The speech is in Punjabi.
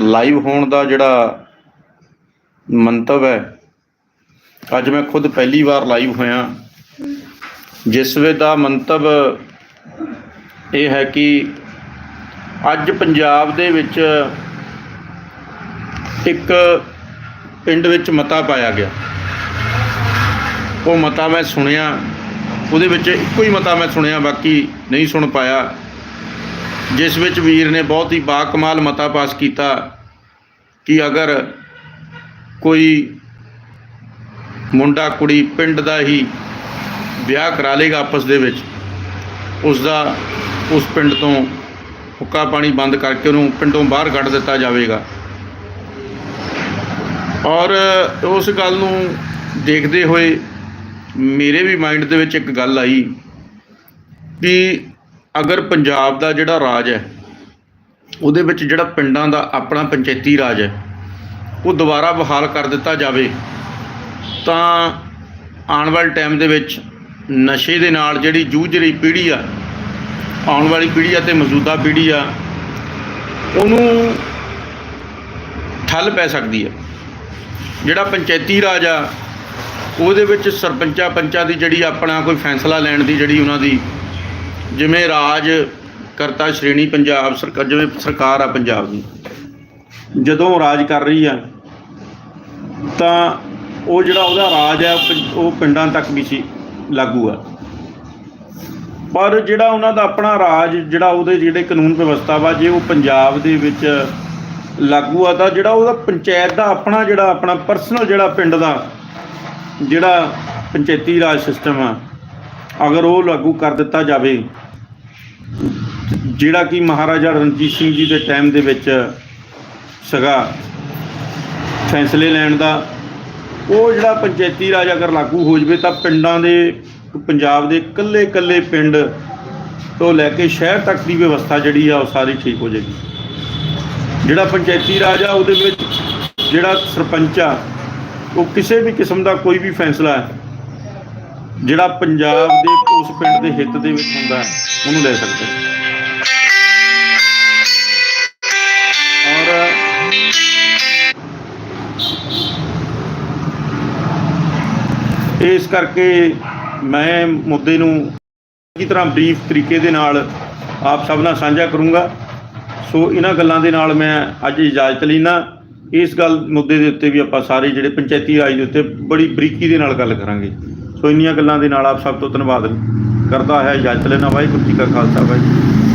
ਲਾਈਵ ਹੋਣ ਦਾ ਜਿਹੜਾ ਮੰਤਵ ਹੈ, ਅੱਜ ਮੈਂ ਖੁਦ ਪਹਿਲੀ ਵਾਰ ਲਾਈਵ ਹੋਇਆ। ਜਿਸ ਵੇ ਦਾ ਮੰਤਵ ਇਹ ਹੈ ਕਿ ਅੱਜ ਪੰਜਾਬ ਦੇ ਵਿੱਚ ਇੱਕ ਪਿੰਡ ਵਿੱਚ ਮਤਾ ਪਾਇਆ ਗਿਆ। ਉਹ ਮਤਾ ਮੈਂ ਸੁਣਿਆ, ਉਹਦੇ ਵਿੱਚ ਇੱਕੋ ਹੀ ਮਤਾ ਮੈਂ ਸੁਣਿਆ, ਬਾਕੀ ਨਹੀਂ ਸੁਣ ਪਾਇਆ। ਜਿਸ ਵਿੱਚ ਵੀਰ ਨੇ ਬਹੁਤ ਹੀ ਬਾਕਮਾਲ ਮਤਾ ਪਾਸ ਕੀਤਾ ਕਿ ਅਗਰ ਕੋਈ ਮੁੰਡਾ ਕੁੜੀ ਪਿੰਡ ਦਾ ਹੀ ਵਿਆਹ ਕਰਾ ਲੇਗਾ ਆਪਸ ਦੇ ਵਿੱਚ, ਉਸ ਦਾ ਉਸ ਪਿੰਡ ਤੋਂ ਹੁੱਕਾ ਪਾਣੀ ਬੰਦ ਕਰਕੇ ਉਹਨੂੰ ਪਿੰਡੋਂ ਬਾਹਰ ਕੱਢ ਦਿੱਤਾ ਜਾਵੇਗਾ। ਔਰ ਉਸ ਗੱਲ ਨੂੰ ਦੇਖਦੇ ਹੋਏ ਮੇਰੇ ਵੀ ਮਾਈਂਡ ਦੇ ਵਿੱਚ ਇੱਕ ਗੱਲ ਆਈ ਕਿ ਅਗਰ ਪੰਜਾਬ ਦਾ ਜਿਹੜਾ ਰਾਜ ਹੈ, ਉਹਦੇ ਵਿੱਚ ਜਿਹੜਾ ਪਿੰਡਾਂ ਦਾ ਆਪਣਾ ਪੰਚਾਇਤੀ ਰਾਜ ਹੈ, ਉਹ ਦੁਬਾਰਾ ਬਹਾਲ ਕਰ ਦਿੱਤਾ ਜਾਵੇ, ਤਾਂ ਆਉਣ ਵਾਲੇ ਟਾਈਮ ਦੇ ਵਿੱਚ ਨਸ਼ੇ ਦੇ ਨਾਲ ਜਿਹੜੀ ਜੂਝ ਰਹੀ ਪੀੜ੍ਹੀ ਆ, ਆਉਣ ਵਾਲੀ ਪੀੜ੍ਹੀ ਆ ਤੇ ਮੌਜੂਦਾ ਪੀੜ੍ਹੀ ਆ, ਉਹਨੂੰ ਠੱਲ ਪੈ ਸਕਦੀ ਹੈ। ਜਿਹੜਾ ਪੰਚਾਇਤੀ ਰਾਜ ਆ, ਉਹਦੇ ਵਿੱਚ ਸਰਪੰਚਾਂ ਪੰਚਾਂ ਦੀ ਜਿਹੜੀ ਆਪਣਾ ਕੋਈ ਫੈਸਲਾ ਲੈਣ ਦੀ ਜਿਹੜੀ ਉਹਨਾਂ ਦੀ ਜਿਵੇਂ ਰਾਜ ਕਰਤਾ ਸ਼੍ਰੇਣੀ ਪੰਜਾਬ ਸਰਕਾਰ ਜਿਵੇਂ ਸਰਕਾਰ ਆ ਪੰਜਾਬ ਦੀ, ਜਦੋਂ ਰਾਜ ਕਰ ਰਹੀ ਆ, ਤਾਂ ਉਹ ਜਿਹੜਾ ਉਹਦਾ ਰਾਜ ਹੈ ਉਹ ਉਹ ਪਿੰਡਾਂ ਤੱਕ ਵੀ ਸੀ, ਲਾਗੂ ਆ। ਪਰ ਜਿਹੜਾ ਉਹਨਾਂ ਦਾ ਆਪਣਾ ਰਾਜ, ਜਿਹੜਾ ਉਹਦੇ ਜਿਹੜੇ ਕਾਨੂੰਨ ਵਿਵਸਥਾ ਵਾ, ਜੇ ਉਹ ਪੰਜਾਬ ਦੇ ਵਿੱਚ ਲਾਗੂ ਆ, ਤਾਂ ਜਿਹੜਾ ਉਹਦਾ ਪੰਚਾਇਤ ਦਾ ਆਪਣਾ ਜਿਹੜਾ, ਆਪਣਾ ਪਰਸਨਲ ਜਿਹੜਾ ਪਿੰਡ ਦਾ, ਜਿਹੜਾ ਪੰਚਾਇਤੀ ਰਾਜ ਸਿਸਟਮ ਆ, ਅਗਰ ਉਹ ਲਾਗੂ ਕਰ ਦਿੱਤਾ ਜਾਵੇ ਜਿਹੜਾ ਕਿ ਮਹਾਰਾਜਾ ਰਣਜੀਤ ਸਿੰਘ ਜੀ ਦੇ ਟਾਈਮ ਦੇ ਵਿੱਚ ਸਗਾ ਫੈਸਲੇ ਲੈਣ ਦਾ, ਉਹ ਜਿਹੜਾ ਪੰਚਾਇਤੀ ਰਾਜ ਅਗਰ ਲਾਗੂ ਹੋ ਜਵੇ ਤਾਂ ਪਿੰਡਾਂ ਦੇ, ਪੰਜਾਬ ਦੇ ਇਕੱਲੇ ਇਕੱਲੇ ਪਿੰਡ ਤੋਂ ਲੈ ਕੇ ਸ਼ਹਿਰ ਤੱਕ ਦੀ ਵਿਵਸਥਾ ਜਿਹੜੀ ਆ ਉਹ ਸਾਰੀ ਠੀਕ ਹੋ ਜਾਏਗੀ। ਜਿਹੜਾ ਪੰਚਾਇਤੀ ਰਾਜ ਆ ਉਹਦੇ ਵਿੱਚ ਜਿਹੜਾ ਸਰਪੰਚ ਆ, ਉਹ ਕਿਸੇ ਵੀ ਕਿਸਮ ਦਾ ਕੋਈ ਵੀ ਫੈਸਲਾ ਹੈ ਜਿਹੜਾ ਪੰਜਾਬ ਦੇ ਉਸ ਪਿੰਡ ਦੇ ਹਿੱਤ ਦੇ ਵਿੱਚ ਹੁੰਦਾ ਹੈ, ਉਹਨੂੰ ਲੈ ਸਕਦੇ ਔਰ ਇਸ ਕਰਕੇ ਮੈਂ ਮੁੱਦੇ ਨੂੰ ਚੰਗੀ ਤਰ੍ਹਾਂ ਬਰੀਫ ਤਰੀਕੇ ਦੇ ਨਾਲ ਆਪ ਸਭ ਨਾਲ ਸਾਂਝਾ ਕਰੂੰਗਾ। ਸੋ ਇਹਨਾਂ ਗੱਲਾਂ ਦੇ ਨਾਲ ਮੈਂ ਅੱਜ ਇਜਾਜ਼ਤ ਲੈਣਾ ਇਸ ਗੱਲ ਮੁੱਦੇ ਦੇ ਉੱਤੇ ਵੀ ਆਪਾਂ ਸਾਰੇ ਜਿਹੜੇ ਪੰਚਾਇਤੀ ਰਾਜ ਦੇ ਉੱਤੇ ਬੜੀ ਬਰੀਕੀ ਦੇ ਨਾਲ ਗੱਲ ਕਰਾਂਗੇ। ਸੋ ਇੰਨੀਆਂ ਗੱਲਾਂ ਦੇ ਨਾਲ ਆਪ ਸਭ ਤੋਂ ਧੰਨਵਾਦ ਕਰਦਾ ਹੈ ਇਜਾਜ਼ਤ ਲੈਣਾ ਵਾਹਿਗੁਰੂ ਜੀ ਕਾ ਖਾਲਸਾ, ਵਾਹਿਗੁਰੂ ਜੀ